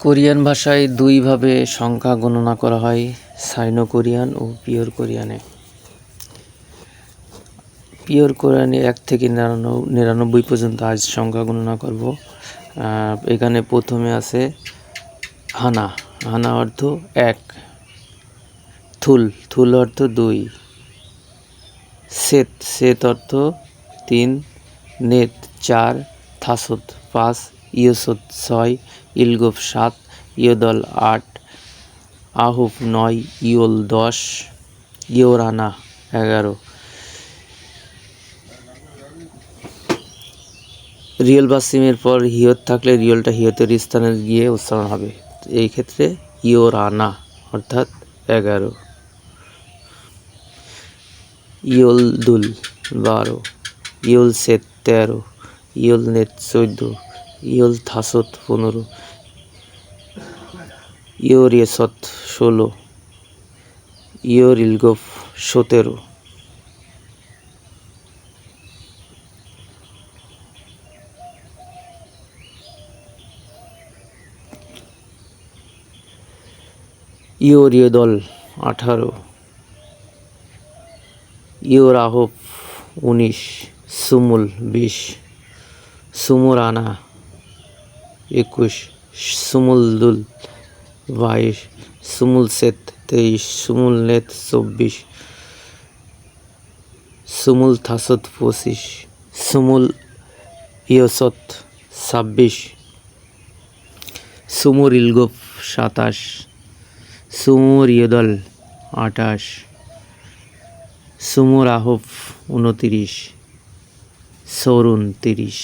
Korean ভাষায় দুইভাবে সংখ্যা গণনা করা হয়, সাইনো কোরিয়ান ও পিওর কোরিয়ানে। পিওর কোরিয়ানে এক থেকে নিরানব্বই পর্যন্ত আজ সংখ্যা গণনা করব। এখানে প্রথমে আছে হানা। হানা অর্থ এক। থুল। থুল অর্থ দুই। সেত। সেত অর্থ তিন। নেত চার। থাসত পাঁচ। ইয়সত ছয়। ইলগোফ সাত, ইয়দল আট আহুপ নয়, ইয়ল দশ, ইয়োরানা এগারো। রিয়েল বা সিমের পর হিয়ত থাকলে রিয়েলটা হিয়তের স্থানে গিয়ে উচ্চারণ হবে। এই ক্ষেত্রে ইয়োরানা, অর্থাৎ এগারো। ইয়ল দুল বারো, ইয়ল সেত তেরো, ইয়ল নেত চোদ্দ, ইয়ল থাসত পনেরো ইয়োর ইয়েসত ষোলো ইয়োর ইলগোফ সতেরো। ইয়োর ইয়দল আঠারো ইয়োর আহব উনিশ, সুমুল বিশ সুমুর আনা একুশ সুমুল দুল বাইশ, সুমুল সেত তেইশ, সুমুল নেত চব্বিশ, সুমুল থাসত পঁচিশ, সুমুল ইয়সত ছাব্বিশ, সুমুর ইলগোফ সাতাশ, সুমুর ইয়দল আঠাশ, সুমুর আহব উনতিরিশ সরুন তিরিশ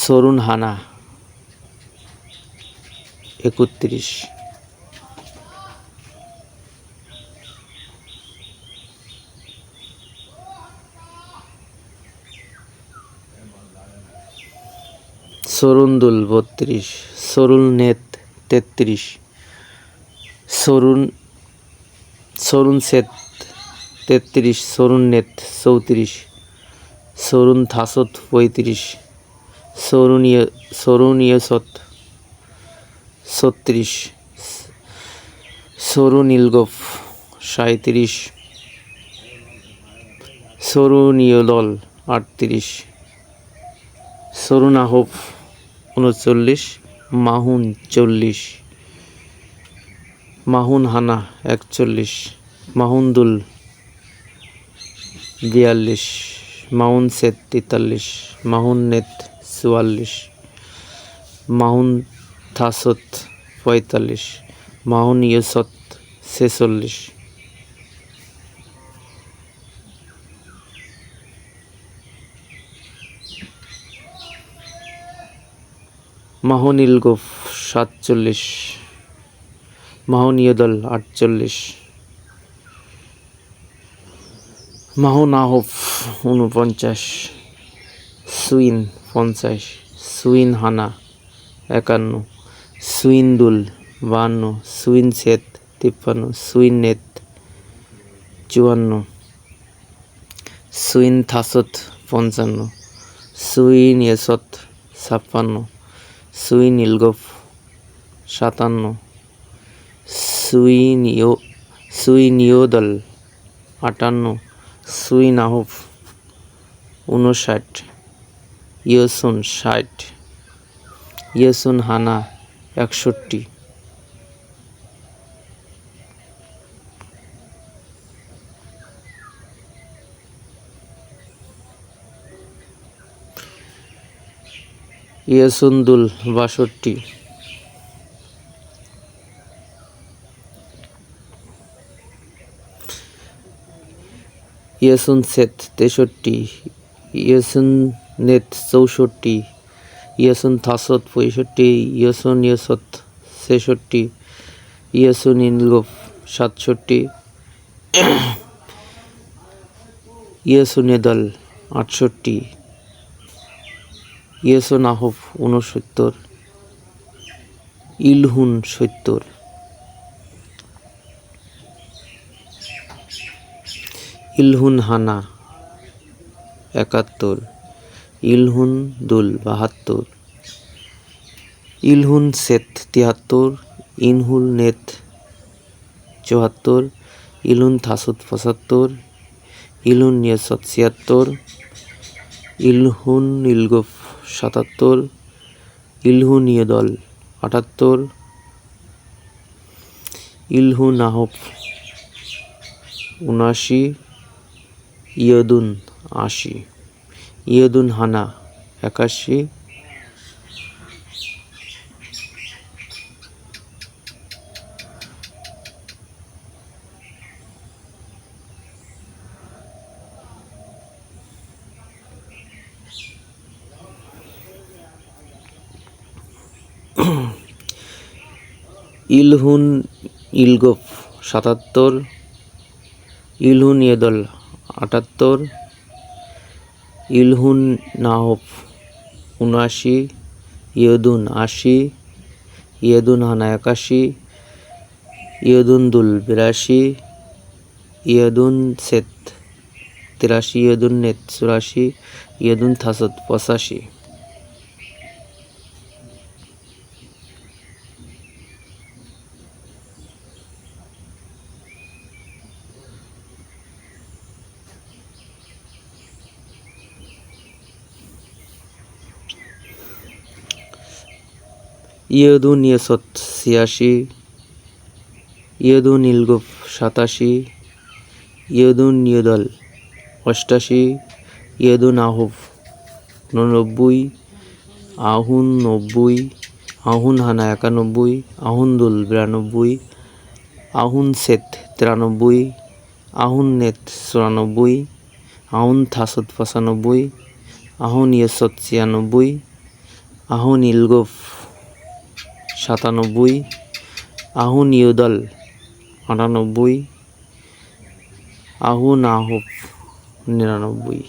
সরুন হানা একত্রিশ। সরুন্দুল বত্রিশ সরুল নেত তেত্রিশ সরুন সরুন সেত তেত্রিশ সরুন নেত চৌত্রিশ সরুন থাসত পঁয়ত্রিশ, সরুণীয় সরুণীয় সত ছত্রিশ। সরুন ইলগফ সাঁত্রিশ সরুণীয় দল আটত্রিশ। সরুন আহব উনচল্লিশ। মাহুন, চল্লিশ। মাহুন হানা, একচল্লিশ। মাহুন্দুল, বিয়াল্লিশ। মাউন সেত তেতাল্লিশ। মাহুন নেত চুয়াল্লিশ। মাহুন থাসত পঁয়তাল্লিশ মাহুন ইয়সত ছেচল্লিশ। মাহুন ইলগোফ সাতচল্লিশ, মাহুন ইয়দল আটচল্লিশ। মাহুন আহফ উনপঞ্চাশ সুইন পঞ্চাশ, সুইন হানা একান্ন। সুইন্দুল, বাহান্ন। সুইন সেত তিপ্পান্ন। সুইন নেত চুয়ান্ন। সুইন থাসত, পঞ্চান্ন। সুইন ইয়েসত ছাপ্পান্ন। সুইন ইলগফ, সাতান্ন। সুইন ইয়ো, সুইন ইয়োদল, আটান্ন। সুইন আহফ উনষাট ইয়সুন ষাট। ইয়সুন হানা একষট্টি। ইয়সুন্দুল বাষট্টি। ইয়সুন সেত তেষট্টি ইয়সুন নেত চৌষট্টি। ইয়সুন থাসত পঁয়ষট্টি, ইয়সুন ইয়সত ছেষট্টি, ইয়সুন ইনগোফ সাতষট্টি, ইয়সুন এদল আটষট্টি, ইয়সুন আহফ ঊনসত্তর, ইলহুন সত্তর। ইলহুন হানা একাত্তর। ইলহুন দুল বাহাত্তর। ইলহুন সেত তিয়াত্তর, ইনহুল নেত চুয়াত্তর ইলুন থাসুত পঁচাত্তর ইলুন নিয়সত ছিয়াত্তর, ইলহুন ইলগফ সাতাত্তর, ইলহুন ইয়দল আটাত্তর ইলহু নাহব উনাশি ইয়দুন আশি। ইয়দুন হানা একাশি। ইলহুন ইলগফ সাতাত্তর ইলহুন ইয়েদল আটাত্তর। ইলহুন নাহফ উনআশি, ইয়দুন আশি, ইয়দুন হানা একাশি ইয়দুন দুল বিরাশি ইয়দুন সেত তিরাশি, ইয়দুন নেত চুরাশি, ইয়দুন থাসত পঁচাশি। ইয়দুন ইয়সত ছিয়াশি ইয়দুন ইলগুফ সাতাশি ইয়দুন ইয়দল অষ্টাশি ইয়দুন আহুফ উননব্বই আহুন নব্বই আহুন হানা একানব্বই আহুনদুল বিরানব্বই আহুন সেত তিরানব্বই আহুন নেত চুরানব্বই আহুন থাসত পঁচানব্বই আহুন ইয়সত ছিয়ানব্বই আহুন ইলগফ সাতানব্বই আহুন ইউদল আটানব্বই আহুন আহুফ নিরানব্বই।